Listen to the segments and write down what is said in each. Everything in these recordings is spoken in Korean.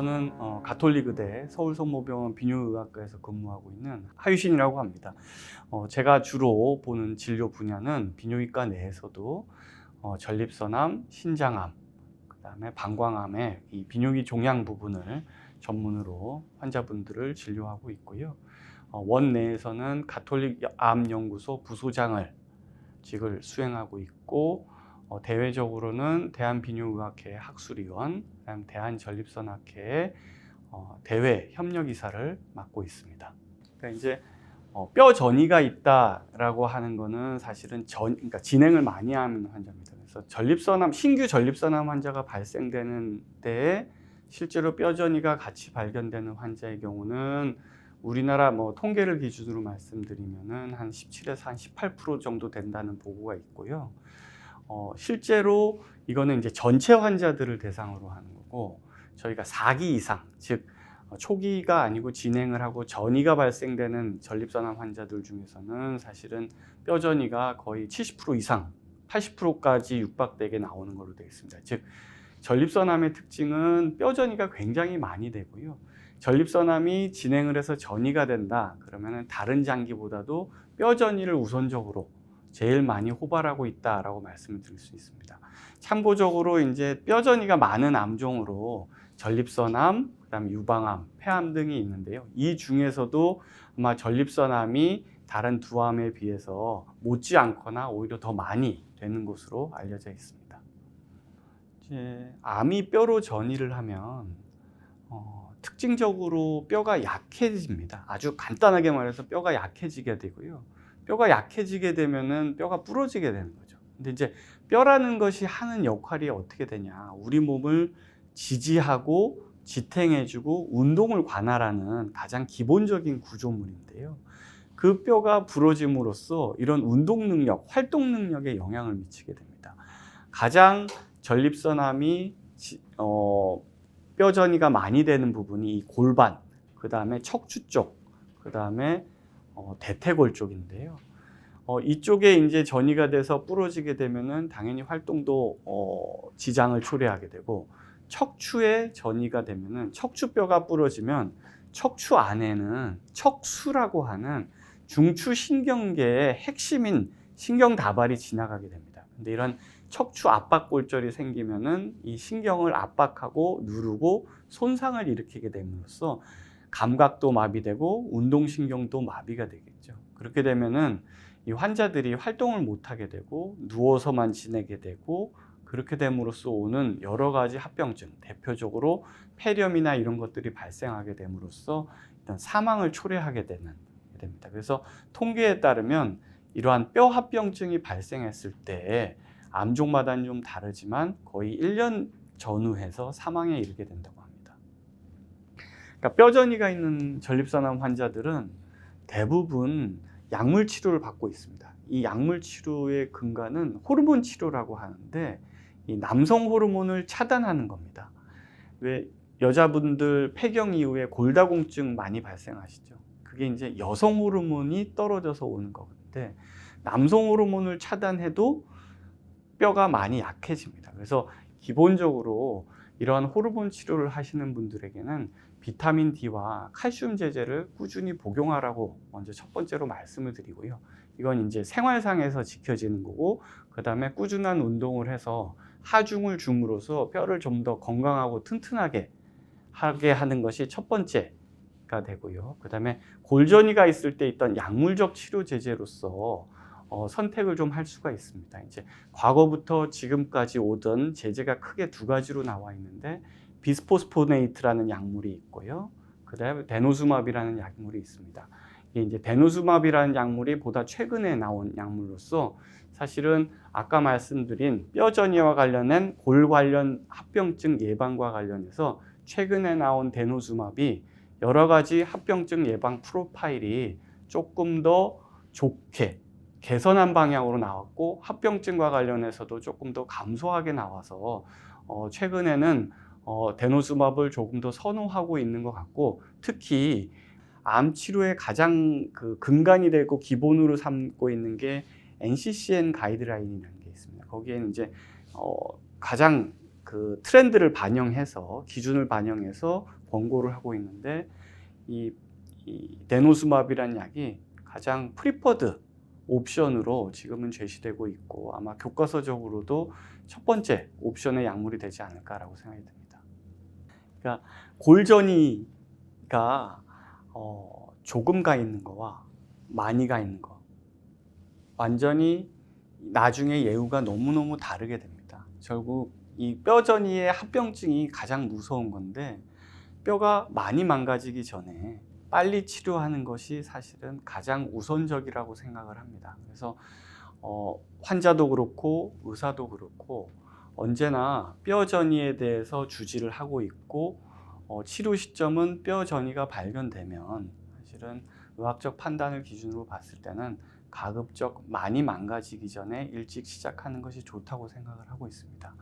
저는 어, 가톨릭의대 서울성모병원 비뇨의학과에서 근무하고 있는 하유신이라고 합니다. 어, 제가 주로 보는 진료 분야는 비뇨기과 내에서도 어, 전립선암, 신장암, 그다음에 방광암의 이 비뇨기 종양 부분을 전문으로 환자분들을 진료하고 있고요. 어, 원 내에서는 가톨릭 암 연구소 부소장을 직을 수행하고 있고 어, 대외적으로는 대한비뇨의학회 학술위원, 그다음 대한전립선학회 어, 대외 협력이사를 맡고 있습니다. 그러니까 이제 어, 뼈 전이가 있다라고 하는 거는 사실은 전, 그러니까 진행을 많이 하는 환자입니다. 그래서 전립선암 신규 전립선암 환자가 발생되는 때에 실제로 뼈 전이가 같이 발견되는 환자의 경우는 우리나라 뭐 통계를 기준으로 말씀드리면은 한 17에서 한 18% 정도 된다는 보고가 있고요. 어, 실제로 이거는 이제 전체 환자들을 대상으로 하는 거 고 저희가 4기 이상 즉 어, 초기가 아니고 진행을 하고 전이가 발생되는 전립선암 환자들 중에서는 사실은 뼈 전이가 거의 70% 이상 80%까지 육박되게 나오는 걸로 되어 있습니다. 즉 전립선암의 특징은 뼈 전이가 굉장히 많이 되고요. 전립선암이 진행을 해서 전이가 된다 그러면은 다른 장기보다도 뼈 전이를 우선적으로 제일 많이 호발하고 있다라고 말씀을 드릴 수 있습니다. 참고적으로 이제 뼈 전이가 많은 암종으로 전립선암, 그다음 유방암, 폐암 등이 있는데요. 이 중에서도 아마 전립선암이 다른 두 암에 비해서 못지 않거나 오히려 더 많이 되는 것으로 알려져 있습니다. 이제 암이 뼈로 전이를 하면 어, 특징적으로 뼈가 약해집니다. 아주 간단하게 말해서 뼈가 약해지게 되고요. 뼈가 약해지게 되면은 뼈가 부러지게 되는 거죠. 근데 이제 뼈라는 것이 하는 역할이 어떻게 되냐? 우리 몸을 지지하고 지탱해주고 운동을 관할하는 가장 기본적인 구조물인데요. 그 뼈가 부러짐으로써 이런 운동 능력, 활동 능력에 영향을 미치게 됩니다. 가장 전립선암이 지- 어, 뼈 전이가 많이 되는 부분이 이 골반, 그 다음에 척추 쪽, 그 다음에 어, 대퇴골 쪽인데요. 어, 이쪽에 이제 전이가 돼서 부러지게 되면은 당연히 활동도 어, 지장을 초래하게 되고 척추에 전이가 되면은 척추뼈가 부러지면 척추 안에는 척수라고 하는 중추 신경계의 핵심인 신경 다발이 지나가게 됩니다. 근데 이런 척추 압박 골절이 생기면은 이 신경을 압박하고 누르고 손상을 일으키게 됨으로써 감각도 마비되고 운동신경도 마비가 되겠죠. 그렇게 되면은 이 환자들이 활동을 못하게 되고 누워서만 지내게 되고 그렇게 됨으로써 오는 여러 가지 합병증, 대표적으로 폐렴이나 이런 것들이 발생하게 됨으로써 일단 사망을 초래하게 되는 됩니다. 그래서 통계에 따르면 이러한 뼈 합병증이 발생했을 때 암종마다는 좀 다르지만 거의 1년 전후해서 사망에 이르게 된다고. 그러니까 뼈 전이가 있는 전립선암 환자들은 대부분 약물 치료를 받고 있습니다. 이 약물 치료의 근간은 호르몬 치료라고 하는데 이 남성 호르몬을 차단하는 겁니다. 왜 여자분들 폐경 이후에 골다공증 많이 발생하시죠? 그게 이제 여성 호르몬이 떨어져서 오는 건데 남성 호르몬을 차단해도 뼈가 많이 약해집니다. 그래서 기본적으로 이러한 호르몬 치료를 하시는 분들에게는 비타민 D와 칼슘 제제를 꾸준히 복용하라고 먼저 첫 번째로 말씀을 드리고요. 이건 이제 생활상에서 지켜지는 거고, 그 다음에 꾸준한 운동을 해서 하중을 줌으로써 뼈를 좀 더 건강하고 튼튼하게 하게 하는 것이 첫 번째가 되고요. 그 다음에 골전이가 있을 때 있던 약물적 치료 제제로서 어, 선택을 좀 할 수가 있습니다. 이제 과거부터 지금까지 오던 제제가 크게 두 가지로 나와 있는데 비스포스포네이트라는 약물이 있고요. 그다음에 데노수마비라는 약물이 있습니다. 이게 이제 데노수마비라는 약물이 보다 최근에 나온 약물로서 사실은 아까 말씀드린 뼈 전이와 관련된 골 관련 합병증 예방과 관련해서 최근에 나온 데노수마비 여러 가지 합병증 예방 프로파일이 조금 더 좋게 개선한 방향으로 나왔고 합병증과 관련해서도 조금 더 감소하게 나와서 어, 최근에는 어, 데노스맙을 조금 더 선호하고 있는 것 같고 특히 암 치료의 가장 그 근간이 되고 기본으로 삼고 있는 게 NCCN 가이드라인이라는 게 있습니다. 거기에는 이제 어, 가장 그 트렌드를 반영해서 기준을 반영해서 권고를 하고 있는데 이, 이 데노스마비라는 약이 가장 프리퍼드 옵션으로 지금은 제시되고 있고 아마 교과서적으로도 첫 번째 옵션의 약물이 되지 않을까라고 생각이 듭니다. 그러니까 골전이가 어, 조금 가 있는 거와 많이 가 있는 거 완전히 나중에 예후가 너무너무 다르게 됩니다. 결국 이 뼈전이의 합병증이 가장 무서운 건데 뼈가 많이 망가지기 전에 빨리 치료하는 것이 사실은 가장 우선적이라고 생각을 합니다. 그래서 어, 환자도 그렇고 의사도 그렇고 언제나 뼈 전이에 대해서 주지를 하고 있고 어, 치료 시점은 뼈 전이가 발견되면 사실은 의학적 판단을 기준으로 봤을 때는 가급적 많이 망가지기 전에 일찍 시작하는 것이 좋다고 생각을 하고 있습니다.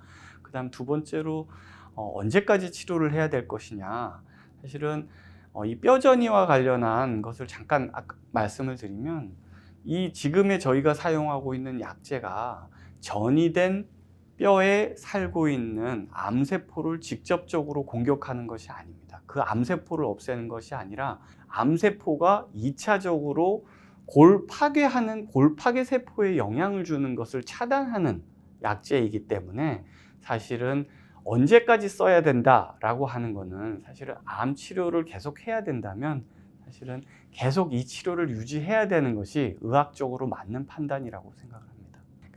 그 다음 두 번째로 어, 언제까지 치료를 해야 될 것이냐 사실은 어, 이 뼈전이와 관련한 것을 잠깐 말씀을 드리면 이 지금의 저희가 사용하고 있는 약제가 전이된 뼈에 살고 있는 암세포를 직접적으로 공격하는 것이 아닙니다. 그 암세포를 없애는 것이 아니라 암세포가 2차적으로 골 파괴하는 골 파괴 세포에 영향을 주는 것을 차단하는 약제이기 때문에 사실은 언제까지 써야 된다라고 하는 거는 사실은 암 치료를 계속 해야 된다면 사실은 계속 이 치료를 유지해야 되는 것이 의학적으로 맞는 판단이라고 생각을 합니다.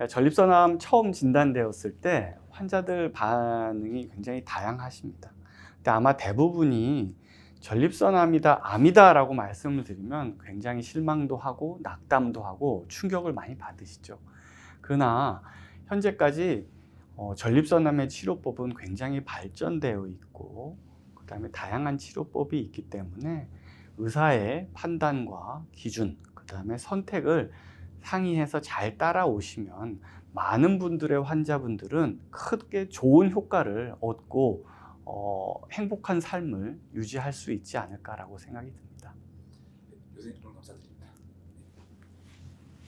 그러니까 전립선암 처음 진단되었을 때 환자들 반응이 굉장히 다양하십니다. 근데 아마 대부분이 전립선암이다, 암이다라고 말씀을 드리면 굉장히 실망도 하고 낙담도 하고 충격을 많이 받으시죠. 그러나 현재까지 어, 전립선암의 치료법은 굉장히 발전되어 있고 그다음에 다양한 치료법이 있기 때문에 의사의 판단과 기준 그다음에 선택을 상의해서 잘 따라오시면 많은 분들의 환자분들은 크게 좋은 효과를 얻고 어, 행복한 삶을 유지할 수 있지 않을까라고 생각이 듭니다.